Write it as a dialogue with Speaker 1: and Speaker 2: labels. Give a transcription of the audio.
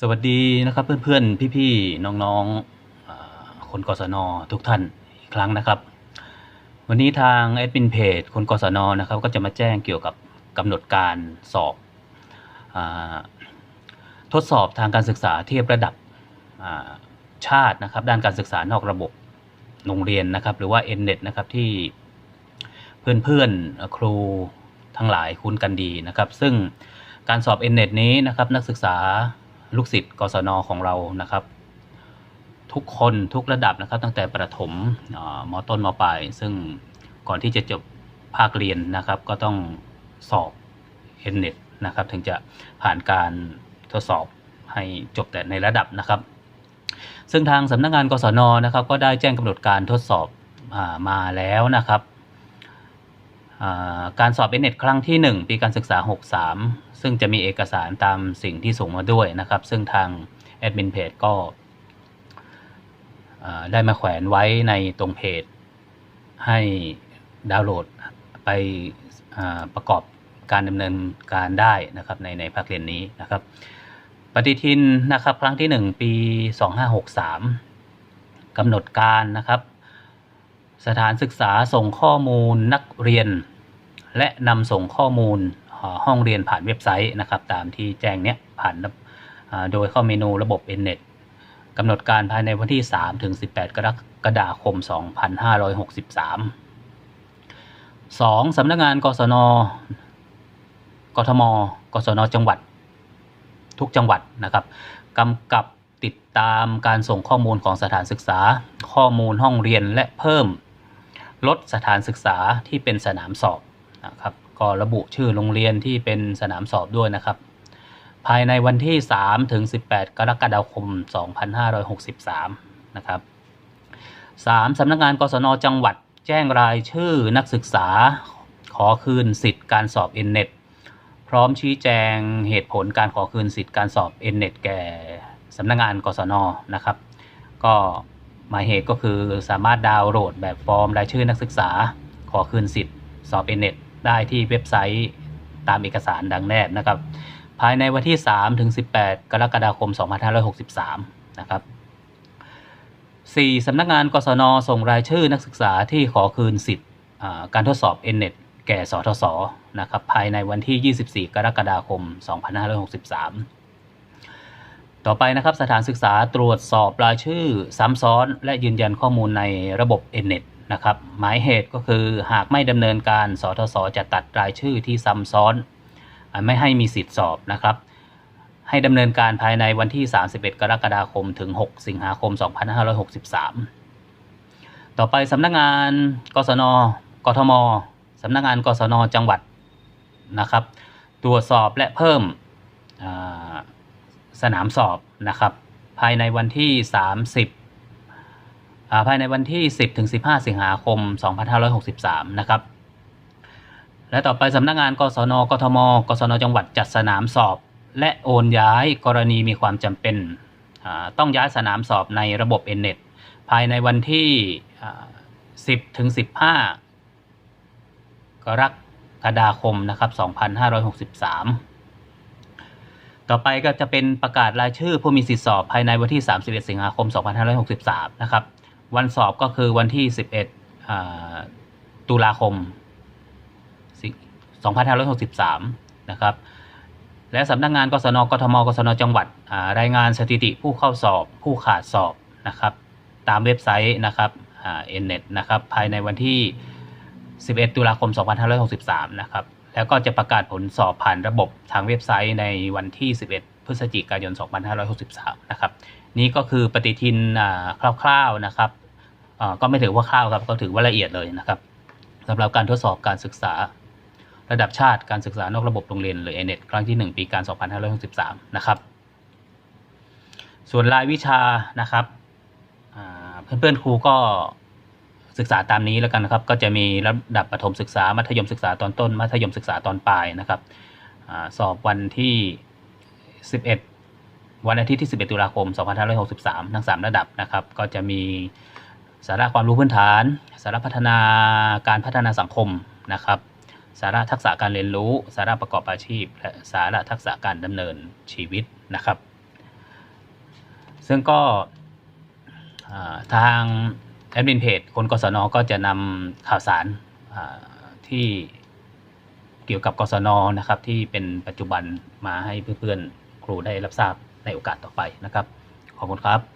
Speaker 1: สวัสดีนะครับเพื่อนๆ พี่ๆ น้องๆ คนกศนทุกท่านอีกครั้งนะครับ วันนี้ทางแอดมินเพจคนกศนนะครับ ก็จะมาแจ้งเกี่ยวกับกำหนดการสอบอทดสอบทางการศึกษาเทียบระดับชาตินะครับ ด้านการศึกษานอกระบบโรงเรียนนะครับ หรือว่า n n e t นะครับที่เพื่อนๆ ครูทั้งหลายคุ้นกันดีนะครับ ซึ่งการสอบ n n e t นี้นะครับนักศึกษา ลูกศิษย์กศนของเรานะครับ ทุกคนทุกระดับนะครับ ตั้งแต่ประถมมต้นมปลาย ซึ่งก่อนที่จะจบภาคเรียนนะครับ ก็ต้องสอบ n n e t นะครับ ถึงจะผ่านการทดสอบให้จบแต่ในระดับนะครับ ซึ่งทางสำนักงานกศนนะครับ ก็ได้แจ้งกำหนดการทดสอบอมาแล้วนะครับ การสอบ n n e t ครั้งที่ 1 ปีการศึกษา 63 ซึ่งจะมีเอกสารตามสิ่งที่ส่งมาด้วยนะครับ ซึ่งทางแอดมินเพจก็ได้มาแขวนไว้ในตรงเพจ ให้ดาวน์โหลดไปประกอบการดำเนินการได้นะครับในในภาคเรียนนี้นะครับ ปฏิทินนะครับครั้งที่ 1 ปี 2563กำหนดการนะครับ สถานศึกษาส่งข้อมูลนักเรียน และนำส่งข้อมูลห้องเรียนผ่านเว็บไซต์นะครับ ตามที่แจ้งเนี้ยผ่านโดยเข้าเมนูระบบ Nnet กำหนดการภายในวันที่ 3 ถึง 18 กรกฎาคม 2563 2. สำนักงานกศน กทม กศน จังหวัด ทุกจังหวัดนะครับกำกับติดตามการส่งข้อมูลของสถานศึกษา ข้อมูลห้องเรียนและเพิ่ม ลดสถานศึกษาที่เป็นสนามสอบนะครับก็ระบุชื่อโรงเรียนที่เป็นสนามสอบด้วยนะครับ ภายในวันที่ 3 ถึง 18 กรกฎาคม 2563 นะครับ 3. สำนักงานกศนจังหวัดแจ้งรายชื่อนักศึกษาขอคืนสิทธิ์การสอบ n n e t พร้อมชี้แจงเหตุผลการขอคืนสิทธิ์การสอบ n n e t แก่สำนักงานกศนนะครับ ก็ หมายเหตุก็คือสามารถดาวน์โหลดแบบฟอร์มรายชื่อนักศึกษา ขอคืนสิทธิ์สอบ n n e t ได้ที่เว็บไซต์ตามเอกสารดังแนบนะครับ ภายในวันที่ 3 ถึง 18 กรกฎาคม 2563 นะครับ 4. สำนักงานกศนส่งรายชื่อนักศึกษาที่ขอคืนสิทธิ์การทดสอบ n n e t แก่สทศนะครับภายในวันที่ 24 กรกฎาคม 2563 ต่อไปนะครับสถานศึกษาตรวจสอบรายชื่อซ้ำซ้อน และยืนยันข้อมูลในระบบ n n e t นะครับหมายเหตุก็คือหากไม่ดำเนินการสทศจะตัดรายชื่อที่ซ้ำซ้อน ไม่ให้มีสิทธิ์สอบนะครับ ให้ดำเนินการภายในวันที่ 31 กรกฎาคมถึง 6 สิงหาคม 2563 ต่อไปสำนักงานกศนกทมสำนักงานกศนจังหวัดนะครับ ตรวจสอบและเพิ่มอ่า สนามสอบนะครับ ภายในวันที่ 30าภายในวันที่ 10ถึง15 สิงหาคม 2563 นะครับ และต่อไปสำนักงานกศนกทม กศนจังหวัดจัดสนามสอบ และโอนย้ายกรณีมีความจำเป็นต้องย้ายสนามสอบในระบบ n n e t ภายในวันที่ 10ถึง15 กรกฎาคมนะครับ 2563 ต่อไปก็จะเป็นประกาศรายชื่อผู้มีสิทธิสอบภายในวันที่ 31 สิงหาคม 2563 นะครับ วันสอบก็คือวันที่ 11อ่าตุลาคม 2563 นะครับ และสำนักงานกศนกทมกศนจังหวัดรายงานสถิติผู้เข้าสอบผู้ขาดสอบนะครับ ตามเว็บไซต์นะครับอ่า nnet นะครับ ภายในวันที่ 11 ตุลาคม 2563 นะครับ แล้วก็จะประกาศผลสอบผ่านระบบทางเว็บไซต์ในวันที่ 11 พฤศจิกายน 2563 นะครับ นี่ก็คือปฏิทินคร่าวๆนะครับก็ไม่ถือว่าคร่าวครับ ก็ถือว่าละเอียดเลยนะครับสำหรับการทดสอบการศึกษา ระดับชาติการศึกษานอกระบบโรงเรียนหรือ n อ t ครั้งที่ 1 ปีการ 2563 นะครับ ส่วนรายวิชานะครับเพื่อนๆครูก็ ศึกษาตามนี้แล้วกันนะครับ ก็จะมีระดับประถมศึกษามัธยมศึกษาตอนต้น มัธยมศึกษาตอนปลายนะครับอสอบวันที่ 11 วันอาทิตย์ที่ 11 ตุลาคม 2563 ทั้ง 3 ระดับนะครับ ก็จะมีสาระความรู้พื้นฐาน สาระพัฒนาการพัฒนาสังคมนะครับ สาระทักษะการเรียนรู้ สาระประกอบอาชีพ และสาระทักษะการดำเนินชีวิตนะครับ ซึ่งก็ทาง แอดมินเพจคนกศนก็จะนำข่าวสารที่เกี่ยวกับกศนนะครับ ที่เป็นปัจจุบันมาให้เพื่อนๆครูได้รับทราบในโอกาสต่อไปนะครับ ขอบคุณครับ